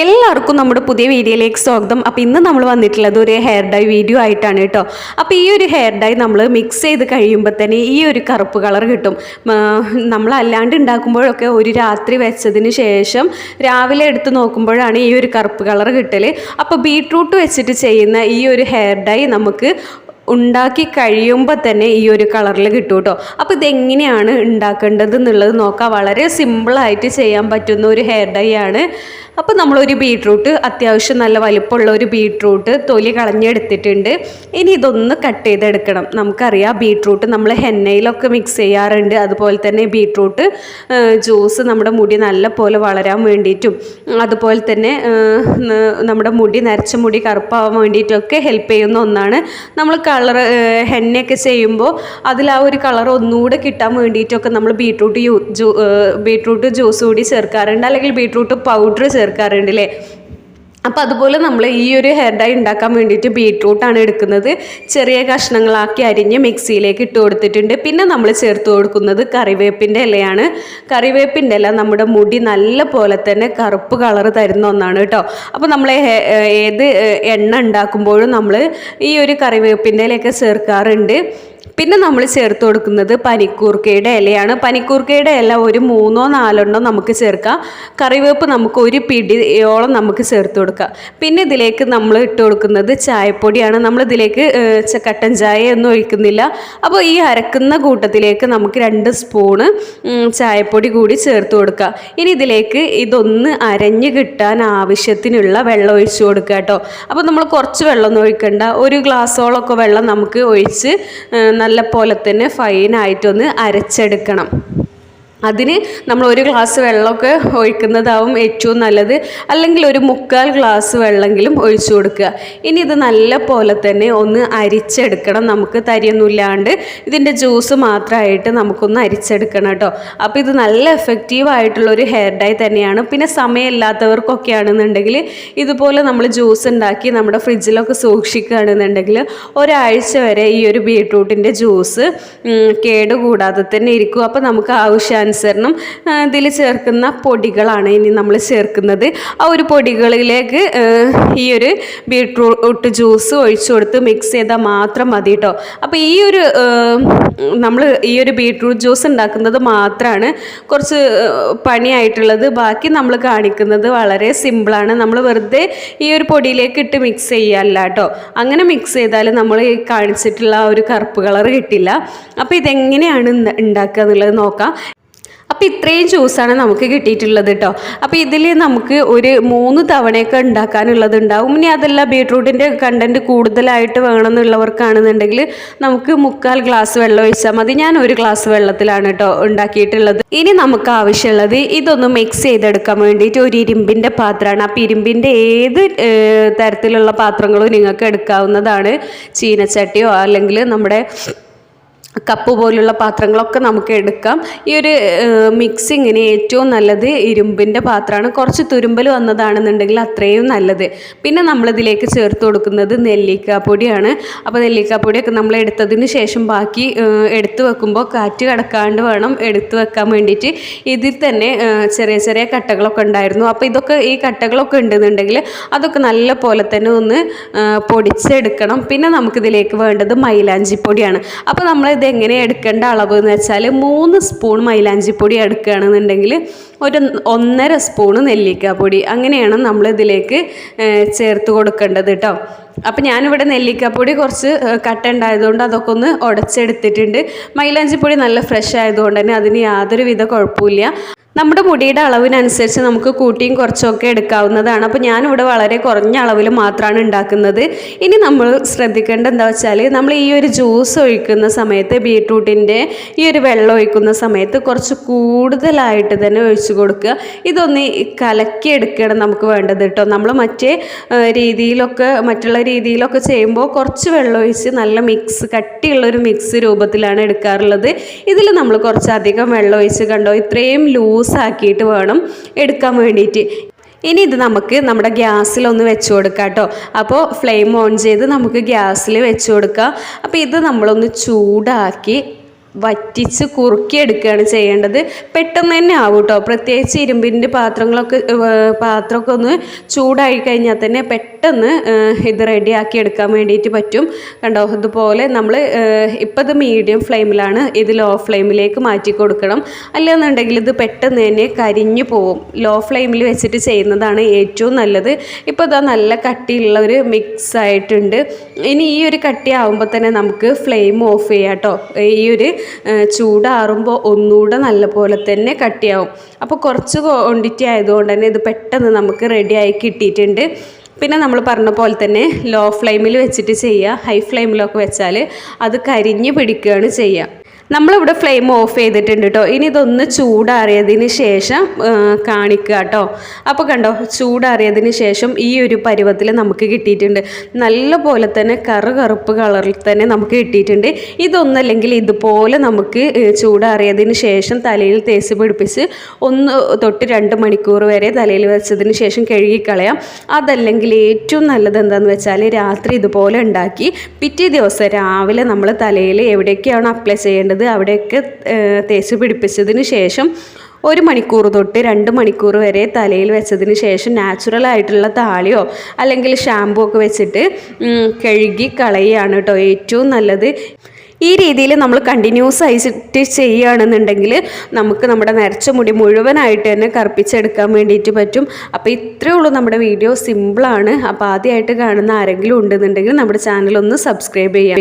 എല്ലാവർക്കും നമ്മുടെ പുതിയ വീഡിയോയിലേക്ക് സ്വാഗതം. അപ്പോൾ ഇന്ന് നമ്മൾ വന്നിട്ടുള്ളത് ഒരു ഹെയർ ഡൈ വീഡിയോ ആയിട്ടാണ് കേട്ടോ. അപ്പോൾ ഈ ഒരു ഹെയർ ഡൈ നമ്മൾ മിക്സ് ചെയ്ത് കഴിയുമ്പോൾ തന്നെ ഈ ഒരു കറുപ്പ് കളർ കിട്ടും. നമ്മൾ അല്ലാണ്ട് ഉണ്ടാക്കുമ്പോഴൊക്കെ ഒരു രാത്രി വെച്ചതിന് ശേഷം രാവിലെ എടുത്ത് നോക്കുമ്പോഴാണ് ഈ ഒരു കറുപ്പ് കളർ കിട്ടൽ അപ്പോൾ ബീട്രൂട്ട് വെച്ചിട്ട് ചെയ്യുന്ന ഈ ഒരു ഹെയർ ഡൈ നമുക്ക് ഉണ്ടാക്കി കഴിയുമ്പോൾ തന്നെ ഈ ഒരു കളറിൽ കിട്ടും കേട്ടോ. അപ്പോൾ ഇതെങ്ങനെയാണ് ഉണ്ടാക്കേണ്ടത് എന്നുള്ളത് നോക്കാം. വളരെ സിമ്പിളായിട്ട് ചെയ്യാൻ പറ്റുന്ന ഒരു ഹെയർ ഡൈ ആണ്. അപ്പോൾ നമ്മളൊരു ബീട്രൂട്ട് അത്യാവശ്യം നല്ല വലിപ്പമുള്ള ഒരു ബീട്രൂട്ട് തൊലി കളഞ്ഞെടുത്തിട്ടുണ്ട്. ഇനി ഇതൊന്ന് കട്ട് ചെയ്തെടുക്കണം. നമുക്കറിയാം ബീട്രൂട്ട് നമ്മൾ ഹെന്നയിലൊക്കെ മിക്സ് ചെയ്യാറുണ്ട്. അതുപോലെ തന്നെ ബീട്രൂട്ട് ജ്യൂസ് നമ്മുടെ മുടി നല്ല പോലെ വളരാൻ വേണ്ടിയിട്ടും അതുപോലെ തന്നെ നമ്മുടെ മുടി നരച്ച മുടി കറുപ്പാവാൻ വേണ്ടിയിട്ടൊക്കെ ഹെൽപ്പ് ചെയ്യുന്ന ഒന്നാണ്. നമ്മൾ കളർ ഹെന്നയൊക്കെ ചെയ്യുമ്പോൾ അതിൽ ആ ഒരു കളർ ഒന്നുകൂടെ കിട്ടാൻ വേണ്ടിയിട്ടൊക്കെ നമ്മൾ ബീട്രൂട്ട് യൂ ബീട്രൂട്ട് ജ്യൂസ് കൂടി ചേർക്കാറുണ്ട്. അല്ലെങ്കിൽ ബീട്രൂട്ട് പൗഡർ അല്ലേ അപ്പോൾ അതുപോലെ നമ്മൾ ഈ ഒരു ഹെയർ ഡൈ ഉണ്ടാക്കാൻ വേണ്ടിയിട്ട് ബീട്രൂട്ടാണ് എടുക്കുന്നത്. ചെറിയ കഷ്ണങ്ങളാക്കി അരിഞ്ഞ് മിക്സിയിലേക്ക് ഇട്ട് കൊടുത്തിട്ടുണ്ട്. പിന്നെ നമ്മൾ ചേർത്ത് കൊടുക്കുന്നത് കറിവേപ്പിന്റെ ഇലയാണ്. കറിവേപ്പിന്റെ ഇല നമ്മുടെ മുടി നല്ല പോലെ തന്നെ കറുപ്പ് കളർ തരുന്ന ഒന്നാണ് കേട്ടോ. അപ്പോൾ നമ്മൾ ഏത് എണ്ണ ഉണ്ടാക്കുമ്പോഴും നമ്മൾ ഈ ഒരു കറിവേപ്പിന്റെ ഇലയൊക്കെ ചേർക്കാറുണ്ട്. പിന്നെ നമ്മൾ ചേർത്ത് കൊടുക്കുന്നത് പനിക്കൂർക്കയുടെ ഇലയാണ്. പനിക്കൂർക്കയുടെ ഇല ഒരു മൂന്നോ നാലെണ്ണോ നമുക്ക് ചേർക്കാം. കറിവേപ്പ് നമുക്ക് ഒരു പിടിയോളം നമുക്ക് ചേർത്ത് കൊടുക്കാം. പിന്നെ ഇതിലേക്ക് നമ്മൾ ഇട്ട് കൊടുക്കുന്നത് ചായപ്പൊടിയാണ്. നമ്മൾ ഇതിലേക്ക് കട്ടൻ ചായ ഒന്നും ഒഴിക്കുന്നില്ല. അപ്പോൾ ഈ അരക്കുന്ന കൂട്ടത്തിലേക്ക് നമുക്ക് രണ്ട് സ്പൂണ് ചായപ്പൊടി കൂടി ചേർത്ത് കൊടുക്കാം. ഇനി ഇതിലേക്ക് ഇതൊന്ന് അരഞ്ഞ് കിട്ടാൻ ആവശ്യത്തിനുള്ള വെള്ളം ഒഴിച്ചു കൊടുക്കുക കേട്ടോ. അപ്പോൾ നമ്മൾ കുറച്ച് വെള്ളമൊന്നും ഒഴിക്കണ്ട. ഒരു ഗ്ലാസ്സോളമൊക്കെ വെള്ളം നമുക്ക് ഒഴിച്ച് നല്ല പോലെ തന്നെ ഫൈനായിട്ടൊന്ന് അരച്ചെടുക്കണം. അതിന് നമ്മൾ ഒരു ഗ്ലാസ് വെള്ളമൊക്കെ ഒഴിക്കുന്നതാവും ഏറ്റവും നല്ലത്. അല്ലെങ്കിൽ ഒരു മുക്കാൽ ഗ്ലാസ് വെള്ളമെങ്കിലും ഒഴിച്ചു കൊടുക്കുക. ഇനി ഇത് നല്ല പോലെ തന്നെ ഒന്ന് അരിച്ചെടുക്കണം. നമുക്ക് തരിയൊന്നുമില്ലാണ്ട് ഇതിന്റെ ജ്യൂസ് മാത്രമായിട്ട് നമുക്കൊന്ന് അരിച്ചെടുക്കണം കേട്ടോ. അപ്പോൾ ഇത് നല്ല എഫക്റ്റീവ് ആയിട്ടുള്ളൊരു ഹെയർ ഡൈ തന്നെയാണ്. പിന്നെ സമയമില്ലാത്തവർക്കൊക്കെ ആണെന്നുണ്ടെങ്കിൽ ഇതുപോലെ നമ്മൾ ജ്യൂസ് ഉണ്ടാക്കി നമ്മുടെ ഫ്രിഡ്ജിലൊക്കെ സൂക്ഷിക്കുകയാണെന്നുണ്ടെങ്കിൽ ഒരാഴ്ച വരെ ഈ ഒരു ബീട്രൂട്ടിന്റെ ജ്യൂസ് കേടുകൂടാതെ തന്നെ ഇരിക്കും. അപ്പോൾ നമുക്ക് ആവശ്യാനുസരണം അനുസരണം ഇതിൽ ചേർക്കുന്ന പൊടികളാണ് ഇനി നമ്മൾ ചേർക്കുന്നത്. ആ ഒരു പൊടികളിലേക്ക് ഈ ഒരു ബീട്രൂട്ട് ജ്യൂസ് ഒഴിച്ചു കൊടുത്ത് മിക്സ് ചെയ്താൽ മാത്രം മതി കേട്ടോ അപ്പോൾ ഈ ഒരു നമ്മൾ ഈ ഒരു ബീട്രൂട്ട് ജ്യൂസ് ഉണ്ടാക്കുന്നത് മാത്രമാണ് കുറച്ച് പണിയായിട്ടുള്ളത്. ബാക്കി നമ്മൾ കാണിക്കുന്നത് വളരെ സിമ്പിളാണ്. നമ്മൾ വെറുതെ ഈ ഒരു പൊടിയിലേക്ക് ഇട്ട് മിക്സ് ചെയ്യാല്ല കേട്ടോ അങ്ങനെ മിക്സ് ചെയ്താൽ നമ്മൾ കാണിച്ചിട്ടുള്ള ആ ഒരു കറുപ്പ് കളർ കിട്ടില്ല. അപ്പോൾ ഇതെങ്ങനെയാണ് ഉണ്ടാക്കുക എന്നുള്ളത് നോക്കാം. അപ്പോൾ ഇത്രയും ജ്യൂസാണ് നമുക്ക് കിട്ടിയിട്ടുള്ളത് കേട്ടോ അപ്പോൾ ഇതിൽ നമുക്ക് ഒരു മൂന്ന് തവണയൊക്കെ ഉണ്ടാക്കാനുള്ളത് ഉണ്ടാവും ഇനി അതല്ല ബീട്രൂട്ടിന്റെ കണ്ടന്റ് കൂടുതലായിട്ട് വേണമെന്നുള്ളവർക്കാണെന്നുണ്ടെങ്കിൽ നമുക്ക് മുക്കാൽ ഗ്ലാസ് വെള്ളം ഒഴിച്ചാൽ മതി. ഞാൻ ഒരു ഗ്ലാസ് വെള്ളത്തിലാണ് കേട്ടോ ഉണ്ടാക്കിയിട്ടുള്ളത്. ഇനി നമുക്ക് ആവശ്യമുള്ളത് ഇതൊന്ന് മിക്സ് ചെയ്തെടുക്കാൻ വേണ്ടിയിട്ട് ഒരു ഇരുമ്പിന്റെ പാത്രമാണ്. അപ്പോൾ ഇരുമ്പിന്റെ ഏത് തരത്തിലുള്ള പാത്രങ്ങളും നിങ്ങൾക്ക് എടുക്കാവുന്നതാണ്. ചീനച്ചട്ടിയോ അല്ലെങ്കിൽ നമ്മുടെ കപ്പ് പോലുള്ള പാത്രങ്ങളൊക്കെ നമുക്ക് എടുക്കാം. ഈ ഒരു മിക്സിങ്ങിന് ഏറ്റവും നല്ലത് ഇരുമ്പിന്റെ പാത്രമാണ്. കുറച്ച് തുരുമ്പൽ വന്നതാണെന്നുണ്ടെങ്കിൽ അത്രയും നല്ലത്. പിന്നെ നമ്മളിതിലേക്ക് ചേർത്ത് കൊടുക്കുന്നത് നെല്ലിക്കാപ്പൊടിയാണ്. അപ്പോൾ നെല്ലിക്കാപ്പൊടിയൊക്കെ നമ്മൾ എടുത്തതിന് ശേഷം ബാക്കി എടുത്തു വെക്കുമ്പോൾ കാറ്റ് കടക്കാണ്ട് വേണം എടുത്തു വെക്കാൻ വേണ്ടിയിട്ട്. ഇതിൽ തന്നെ ചെറിയ ചെറിയ കട്ടകളൊക്കെ ഉണ്ടായിരുന്നു. അപ്പോൾ ഇതൊക്കെ ഈ കട്ടകളൊക്കെ ഉണ്ടെന്നുണ്ടെങ്കിൽ അതൊക്കെ നല്ല പോലെ തന്നെ ഒന്ന് പൊടിച്ചെടുക്കണം. പിന്നെ നമുക്കിതിലേക്ക് വേണ്ടത് മൈലാഞ്ചിപ്പൊടിയാണ്. അപ്പോൾ നമ്മൾ എങ്ങനെ എടുക്കേണ്ട അളവ് എന്ന് വെച്ചാൽ മൂന്ന് സ്പൂൺ മൈലാഞ്ചിപ്പൊടി എടുക്കുകയാണെന്നുണ്ടെങ്കിൽ ഒരു ഒന്നര സ്പൂണ് നെല്ലിക്കാപ്പൊടി അങ്ങനെയാണ് നമ്മൾ ഇതിലേക്ക് ചേർത്ത് കൊടുക്കേണ്ടത് കേട്ടോ അപ്പം ഞാനിവിടെ നെല്ലിക്കാപ്പൊടി കുറച്ച് കട്ട ഉണ്ടായതുകൊണ്ട് അതൊക്കെ ഒന്ന് ഉടച്ചെടുത്തിട്ടുണ്ട്. മൈലാഞ്ചിപ്പൊടി നല്ല ഫ്രഷ് ആയതുകൊണ്ട് തന്നെ അതിന് യാതൊരുവിധ കുഴപ്പമില്ല. നമ്മുടെ മുടിയുടെ അളവിനനുസരിച്ച് നമുക്ക് കൂട്ടിയും കുറച്ചൊക്കെ എടുക്കാവുന്നതാണ്. അപ്പോൾ ഞാനിവിടെ വളരെ കുറഞ്ഞ അളവിൽ മാത്രമാണ് ഉണ്ടാക്കുന്നത്. ഇനി നമ്മൾ ശ്രദ്ധിക്കേണ്ട എന്താ വെച്ചാൽ നമ്മൾ ഈ ഒരു ജ്യൂസ് ഒഴിക്കുന്ന സമയത്ത് ബീട്രൂട്ടിന്റെ ഈ ഒരു വെള്ളം ഒഴിക്കുന്ന സമയത്ത് കുറച്ച് കൂടുതലായിട്ട് തന്നെ ഒഴിച്ചു കൊടുക്കുക. ഇതൊന്ന് കലക്കി എടുക്കണം നമുക്ക് വേണ്ടത് കേട്ടോ. നമ്മൾ മറ്റേ രീതിയിലൊക്കെ മറ്റുള്ള രീതിയിലൊക്കെ ചെയ്യുമ്പോൾ കുറച്ച് വെള്ളം ഒഴിച്ച് നല്ല മിക്സ് കട്ടിയുള്ളൊരു മിക്സ് രൂപത്തിലാണ് എടുക്കാറുള്ളത്. ഇതിൽ നമ്മൾ കുറച്ചധികം വെള്ളം ഒഴിച്ച് കണ്ടോ ഇത്രയും ലൂസ് ആക്കിയിട്ട് വേണം എടുക്കാൻ വേണ്ടിയിട്ട്. ഇനി ഇത് നമുക്ക് നമ്മുടെ ഗ്യാസിലൊന്ന് വെച്ച് കൊടുക്കാം കേട്ടോ. അപ്പോൾ ഫ്ലെയിം ഓൺ ചെയ്ത് നമുക്ക് ഗ്യാസിൽ വെച്ച് കൊടുക്കാം. അപ്പോൾ ഇത് നമ്മളൊന്ന് ചൂടാക്കി വറ്റിച്ച് കുറുക്കിയെടുക്കുകയാണ് ചെയ്യേണ്ടത്. പെട്ടെന്ന് തന്നെ ആവും കേട്ടോ പ്രത്യേകിച്ച് ഇരുമ്പിന്റെ പാത്രങ്ങളൊക്കെ പാത്രമൊക്കെ ഒന്ന് ചൂടായി കഴിഞ്ഞാൽ തന്നെ പെട്ടെന്ന് ഇത് റെഡിയാക്കി എടുക്കാൻ വേണ്ടിയിട്ട് പറ്റും. കണ്ടോ? ഇതുപോലെ നമ്മൾ ഇപ്പം ഇത് മീഡിയം ഫ്ലെയിമിലാണ് ഇത് ലോ ഫ്ലെയിമിലേക്ക് മാറ്റി കൊടുക്കണം. അല്ലെന്നുണ്ടെങ്കിൽ ഇത് പെട്ടെന്ന് തന്നെ കരിഞ്ഞു പോവും. ലോ ഫ്ലെയിമിൽ വെച്ചിട്ട് ചെയ്യുന്നതാണ് ഏറ്റവും നല്ലത്. ഇപ്പോൾ ഇതാ നല്ല കട്ടിയുള്ള ഒരു മിക്സ് ആയിട്ടുണ്ട് ഇനി ഈ ഒരു കട്ടിയാവുമ്പോൾ തന്നെ നമുക്ക് ഫ്ലെയിം ഓഫ് ചെയ്യാം കേട്ടോ ഈ ഒരു ചൂടാറുമ്പോൾ ഒന്നുകൂടെ നല്ലപോലെ തന്നെ കട്ടിയാവും. അപ്പോൾ കുറച്ച് ക്വാണ്ടിറ്റി ആയതുകൊണ്ട് തന്നെ ഇത് പെട്ടെന്ന് നമുക്ക് റെഡിയായി കിട്ടിയിട്ടുണ്ട്. പിന്നെ നമ്മൾ പറഞ്ഞ പോലെ തന്നെ ലോ ഫ്ലെയിമിൽ വെച്ചിട്ട് ചെയ്യുക ഹൈ ഫ്ലെയിമിലൊക്കെ വെച്ചാൽ അത് കരിഞ്ഞ് പിടിക്കുകയാണ് ചെയ്യുക. നമ്മളിവിടെ ഫ്ലെയിം ഓഫ് ചെയ്തിട്ടുണ്ട് കേട്ടോ ഇനി ഇതൊന്ന് ചൂടാറിയതിന് ശേഷം കാണിക്കുക കേട്ടോ അപ്പോൾ കണ്ടോ ചൂടാറിയതിന് ശേഷം ഈ ഒരു പരുവത്തിൽ നമുക്ക് കിട്ടിയിട്ടുണ്ട്. നല്ല പോലെ തന്നെ കറു കറുപ്പ് കളറിൽ തന്നെ നമുക്ക് കിട്ടിയിട്ടുണ്ട്. ഇതൊന്നല്ലെങ്കിൽ ഇതുപോലെ നമുക്ക് ചൂടാറിയതിന് ശേഷം തലയിൽ തേച്ച് പിടിപ്പിച്ച് ഒന്ന് തൊട്ട് രണ്ട് മണിക്കൂർ വരെ തലയിൽ വെച്ചതിന് ശേഷം കഴുകിക്കളയാം. അതല്ലെങ്കിൽ ഏറ്റവും നല്ലത് എന്താണെന്ന് വെച്ചാൽ രാത്രി ഇതുപോലെ ഉണ്ടാക്കി പിറ്റേ ദിവസം രാവിലെ നമ്മൾ തലയിൽ എവിടെയൊക്കെയാണ് അപ്ലൈ ചെയ്യേണ്ടത് അവിടെയൊക്കെ ഏർ, തേച്ച് പിടിപ്പിച്ചതിന് ശേഷം ഒരു മണിക്കൂർ തൊട്ട് രണ്ട് മണിക്കൂർ വരെ തലയിൽ വെച്ചതിന് ശേഷം നാച്ചുറൽ ആയിട്ടുള്ള താളിയോ അല്ലെങ്കിൽ ഷാമ്പൂ ഒക്കെ വെച്ചിട്ട് കഴുകി കളയുകയാണ് കേട്ടോ ഏറ്റവും നല്ലത്. ഈ രീതിയിൽ നമ്മൾ കണ്ടിന്യൂസ് ആയിട്ട് ചെയ്യുകയാണെന്നുണ്ടെങ്കിൽ നമുക്ക് നമ്മുടെ നരച്ച മുടി മുഴുവനായിട്ട് തന്നെ കറുപ്പിച്ചെടുക്കാൻ വേണ്ടിയിട്ട് പറ്റും. അപ്പോൾ ഇത്രയേ ഉള്ളൂ നമ്മുടെ വീഡിയോ. സിമ്പിളാണ്. അപ്പോൾ ആദ്യമായിട്ട് കാണുന്ന ആരെങ്കിലും ഉണ്ടെന്നുണ്ടെങ്കിൽ നമ്മുടെ ചാനൽ ഒന്ന് സബ്സ്ക്രൈബ് ചെയ്യാം.